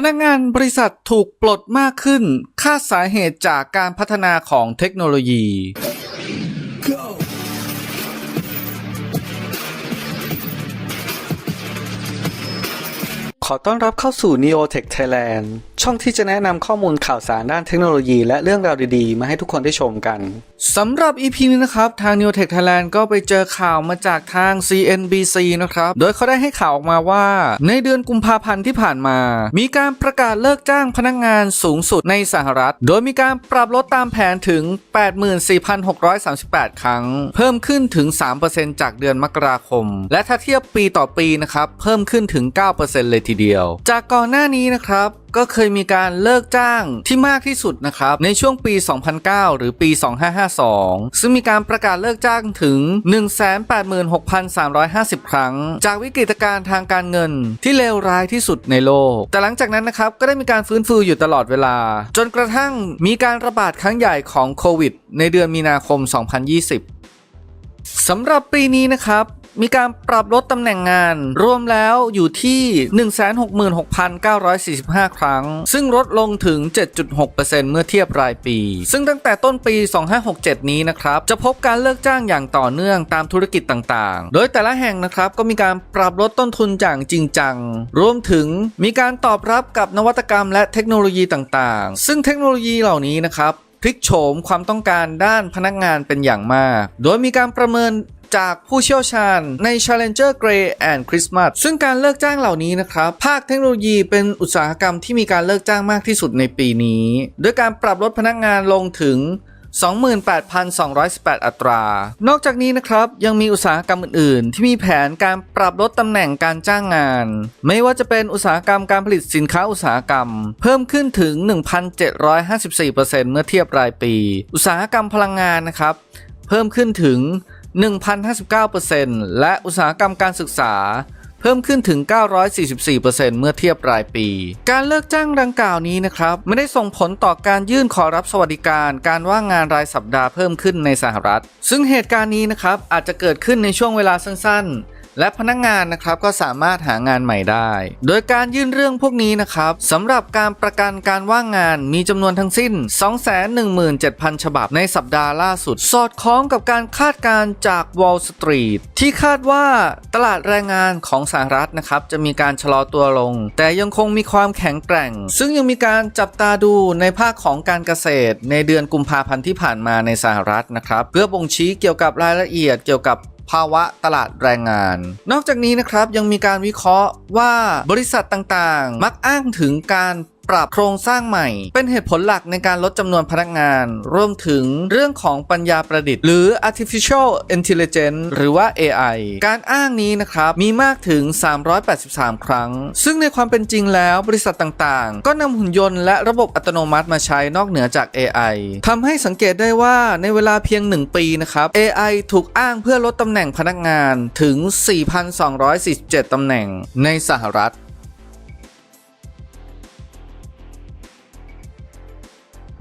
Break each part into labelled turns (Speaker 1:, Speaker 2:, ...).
Speaker 1: พนักงานบริษัทถูกปลดมากขึ้น คาดสาเหตุจากการพัฒนาของเทคโนโลยี
Speaker 2: ขอต้อนรับเข้าสู่ Neotech Thailand ช่องที่จะแนะนำข้อมูลข่าวสารด้านเทคโนโลยีและเรื่องราวดีๆ มาให้ทุกคนได้ชมกัน
Speaker 1: สำหรับ EP นี้นะครับ ทาง New Tech Thailand ก็ไปเจอข่าวมาจากทาง CNBC นะครับ โดยเขาได้ให้ข่าวออกมาว่า ในเดือนกุมภาพันธ์ที่ผ่านมา มีการประกาศเลิกจ้างพนักงานสูงสุดในสหรัฐ โดยมีการปรับลดตามแผนถึง 84,638 ครั้ง เพิ่มขึ้นถึง 3%จากเดือนมกราคม และถ้าเทียบปีต่อปีนะครับเพิ่มขึ้นถึง 9%เลยทีเดียว จากก่อนหน้านี้นะครับก็เคยมีการเลิกจ้างที่มากที่สุดนะครับ ในช่วงปี 2009 หรือปี 2552 ซึ่งมีการประกาศเลิกจ้างถึง 186,350 ครั้ง จากวิกฤตการณ์ทางการเงินที่เลวร้ายที่สุดในโลก แต่หลังจากนั้นนะครับก็ได้มีการฟื้นฟูอยู่ตลอดเวลา จนกระทั่งมีการระบาดครั้งใหญ่ของโควิด ในเดือนมีนาคม 2020สำหรับปีนี้นะครับ มีการปรับลดตำแหน่งงาน รวมแล้วอยู่ที่ 166,945 ครั้ง ซึ่งลดลงถึง 7.6%เมื่อเทียบรายปี ซึ่งตั้งแต่ต้นปี 2567 นี้นะครับ จะพบการเลิกจ้างอย่างต่อเนื่องตามธุรกิจต่างๆ โดยแต่ละแห่งนะครับก็มีการปรับลดต้นทุนอย่างจริงจัง รวมถึงมีการตอบรับกับนวัตกรรมและเทคโนโลยีต่างๆ ซึ่งเทคโนโลยีเหล่านี้นะครับพลิกโฉมความต้องการด้านพนักงานเป็นอย่างมาก โดยมีการประเมิน จากผู้เชี่ยวชาญใน Challenger Gray and Christmas ซึ่งการเลิกจ้างเหล่านี้นะครับ ภาคเทคโนโลยีเป็นอุตสาหกรรมที่มีการเลิกจ้างมากที่สุดในปีนี้ ด้วยการปรับลดพนักงานลงถึง28,218 อัตรา นอกจากนี้นะครับ ยังมีอุตสาหกรรมอื่น ๆ ที่มีแผนการปรับลดตำแหน่งการจ้างงาน ไม่ว่าจะเป็นอุตสาหกรรมการผลิตสินค้าอุตสาหกรรม เพิ่มขึ้นถึง 1,754%เมื่อเทียบรายปี อุตสาหกรรมพลังงานนะครับ เพิ่มขึ้นถึง 1,059%และอุตสาหกรรมการศึกษาเพิ่มขึ้นถึง 944%เมื่อเทียบรายปี การเลิกจ้างดังกล่าวนี้นะครับ ไม่ได้ส่งผลต่อการยื่นขอรับสวัสดิการ การว่างงานรายสัปดาห์เพิ่มขึ้นในสหรัฐ ซึ่งเหตุการณ์นี้นะครับอาจจะเกิดขึ้นในช่วงเวลาสั้นๆ และพนักงานนะครับก็สามารถหางานใหม่ได้ โดยการยื่นเรื่องพวกนี้นะครับสำหรับการประกันการว่างงานมีจำนวนทั้งสิ้น 217,000 ฉบับในสัปดาห์ล่าสุด สอดคล้องกับการคาดการณ์จาก Wall Street ที่คาดว่าตลาดแรงงานของสหรัฐนะครับจะมีการชะลอตัวลง แต่ยังคงมีความแข็งแกร่ง ซึ่งยังมีการจับตาดูในภาคของการเกษตร ในเดือนกุมภาพันธ์ที่ผ่านมาในสหรัฐนะครับเพื่อบ่งชี้เกี่ยวกับรายละเอียดเกี่ยวกับ ภาวะตลาดแรงงาน นอกจากนี้นะครับยังมีการวิเคราะห์ว่าบริษัทต่างๆ มักอ้างถึงการ ปรับโครงสร้างใหม่ เป็นเหตุผลหลักในการลดจำนวนพนักงาน รวมถึงเรื่องของปัญญาประดิษฐ์ หรือ artificial intelligence หรือว่า AI การอ้างนี้นะครับ มีมากถึง 383 ครั้ง ซึ่งในความเป็นจริงแล้วบริษัทต่างๆ ก็นำหุ่นยนต์และระบบอัตโนมัติมาใช้นอกเหนือจาก AI ทำให้สังเกตได้ว่าในเวลาเพียง 1 ปีนะครับ AI ถูกอ้างเพื่อลดตำแหน่งพนักงานถึง 4,247 ตำแหน่งในสหรัฐ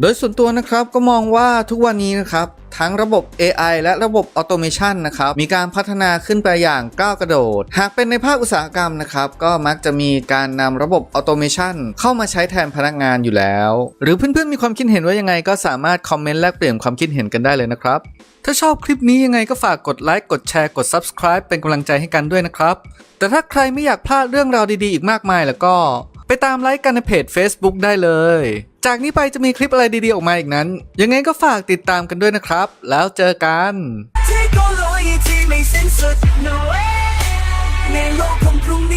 Speaker 1: โดยส่วนตัวนะครับก็มองว่าทุกวันนี้นะครับทั้งระบบ AI และระบบออโตเมชันนะครับ มีการพัฒนาขึ้นไปอย่างก้าวกระโดด หากเป็นในภาคอุตสาหกรรมนะครับ ก็มักจะมีการนำระบบออโตเมชันเข้ามาใช้แทนพนักงานอยู่แล้ว หรือเพื่อนๆ มีความคิดเห็นว่ายังไงก็สามารถคอมเมนต์แลกเปลี่ยนความคิดเห็นกันได้เลยนะครับ ถ้าชอบคลิปนี้ยังไงก็ฝากกดไลค์กดแชร์กด Subscribe เป็นกำลังใจให้กันด้วยนะครับ แต่ถ้าใครไม่อยากพลาดเรื่องราวดีๆ อีกมากมายแล้วก็ ไปตามไลค์กันในเพจ Facebook ได้เลย จากนี้ไปจะมีคลิปอะไรดีๆออกมาอีกนั้น ยังไงก็ฝากติดตามกันด้วยนะครับ แล้วเจอกัน
Speaker 3: เทคโนโลยีที่ไม่สิ้นสุด no way ในโลกของพรุ่งนี้